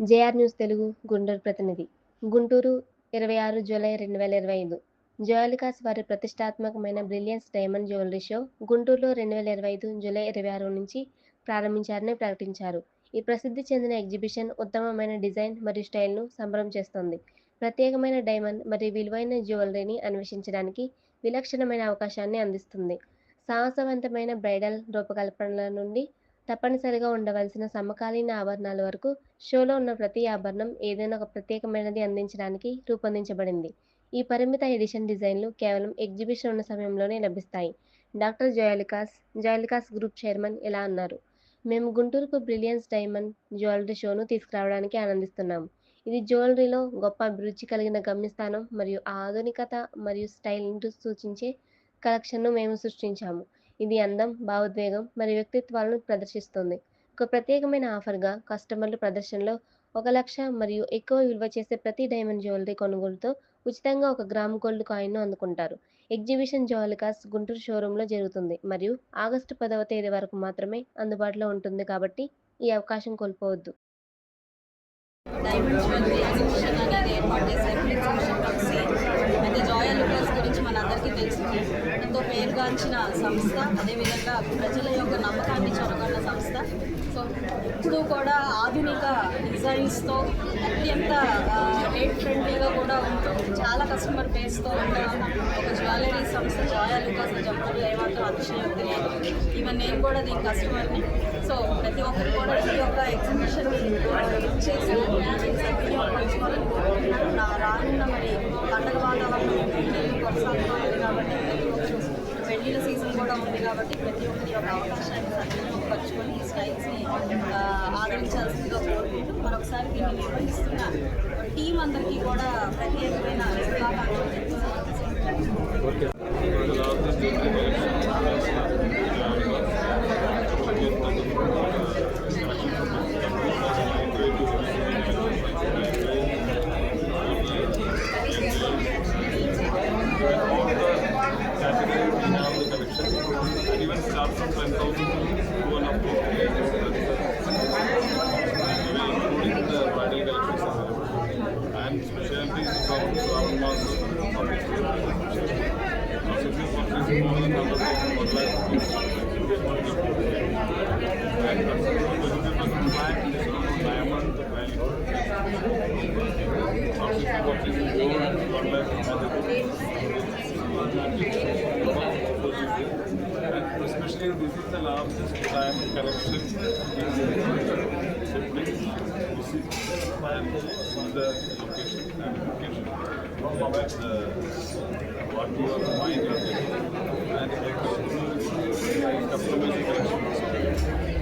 JR news Telugu Guntur ప్రతినిధి. గుంటూరు ఇరవై ఆరు జూలై రెండు వేల ఇరవై ఐదు. జ్యువెలికాస్ వారి ప్రతిష్టాత్మకమైన బ్రిలియన్స్ డైమండ్ జ్యువెలరీ షో గుంటూరులో రెండు వేల ఇరవై ఐదు జూలై ఇరవై ఆరు నుంచి ప్రారంభించారని ప్రకటించారు. ఈ ప్రసిద్ధి చెందిన ఎగ్జిబిషన్ ఉత్తమమైన డిజైన్ మరియు స్టైల్ను సంబరం చేస్తోంది. ప్రత్యేకమైన డైమండ్ మరియు విలువైన జ్యువెలరీని అన్వేషించడానికి విలక్షణమైన అవకాశాన్ని అందిస్తుంది. సాహసవంతమైన బ్రైడల్ రూపకల్పనల నుండి తప్పనిసరిగా ఉండవలసిన సమకాలీన ఆభరణాల వరకు షోలో ఉన్న ప్రతి ఆభరణం ఏదైనా ఒక ప్రత్యేకమైనది అందించడానికి రూపొందించబడింది. ఈ పరిమిత ఎడిషన్ డిజైన్లు కేవలం ఎగ్జిబిషన్ ఉన్న సమయంలోనే లభిస్తాయి. Doctor Jayalikas Jayalikas group chairman ఇలా అన్నారు? మేము గుంటూరుకు బ్రిలియన్స్ డైమండ్ జ్యువెలరీ షోను తీసుకురావడానికి ఆనందిస్తున్నాము ఇది జ్యువెలరీలో గొప్ప అభిరుచి కలిగిన గమ్యస్థానం మరియు ఆధునికత మరియు స్టైల్ను సూచించే కలెక్షన్ను మేము సృష్టించాము. ఇది అందం భావోద్వేగం మరియు వ్యక్తిత్వాలను ప్రదర్శిస్తుంది. ఒక ప్రత్యేకమైన ఆఫర్గా కస్టమర్లు ప్రదర్శనలో ఒక లక్ష మరియు ఎక్కువ విలువ చేసే ప్రతి డైమండ్ జ్యువెలరీ కొనుగోలుతో ఉచితంగా ఒక గ్రామ్ గోల్డ్ కాయిన్ను అందుకుంటారు. ఎగ్జిబిషన్ జ్యువెలికాస్ గుంటూరు షోరూంలో జరుగుతుంది మరియు ఆగస్టు పదవ తేదీ వరకు మాత్రమే అందుబాటులో ఉంటుంది కాబట్టి ఈ అవకాశం కోల్పోవద్దు. డైమండ్ జ్యువెలరీ ఎగ్జిబిషన్ అనేది ఏర్పాటు చేసే ఎగ్జిబిషన్ కలిసి అయితే జాయల్ ప్లస్ పేరుగాంచిన సంస్థ అదేవిధంగా ప్రజల యొక్క నమ్మకాన్ని చొరగొన్న సంస్థ. సో ఇప్పుడు కూడా ఆధునిక డిజైన్స్తో అత్యంత రేట్ ఫ్రెండ్లీగా కూడా ఉంటూ చాలా కస్టమర్ బేస్తో ఉన్న ఒక జ్యువెలరీ సంస్థ జాయల్ కోసం చెప్పడంలో ఏమాత్రం అతిశయోక్తి లేదు. ఈవెన్ నేను కూడా దీని కస్టమర్ని. సో ప్రతి ఒక్కరు కూడా ఈ యొక్క ఎగ్జిబిషన్ చేసి పెళ్ళిళ్ళ ఉంది కాబట్టి ప్రతి ఒక్కరి యొక్క అవకాశాన్ని సద్వినియోగపరచుకొని ఈ స్టైల్స్ని ఆదరించాల్సిందిగా కోరుకుంటూ మరొకసారి దీన్ని నిర్వహిస్తున్న టీం అందరికీ కూడా ప్రత్యేకమైన శుభాకాంక్షలు. తెలుపుతున్నాను especially digital arms is retirement corruption. So please visit the location and location. go back to what you. are and make a couple of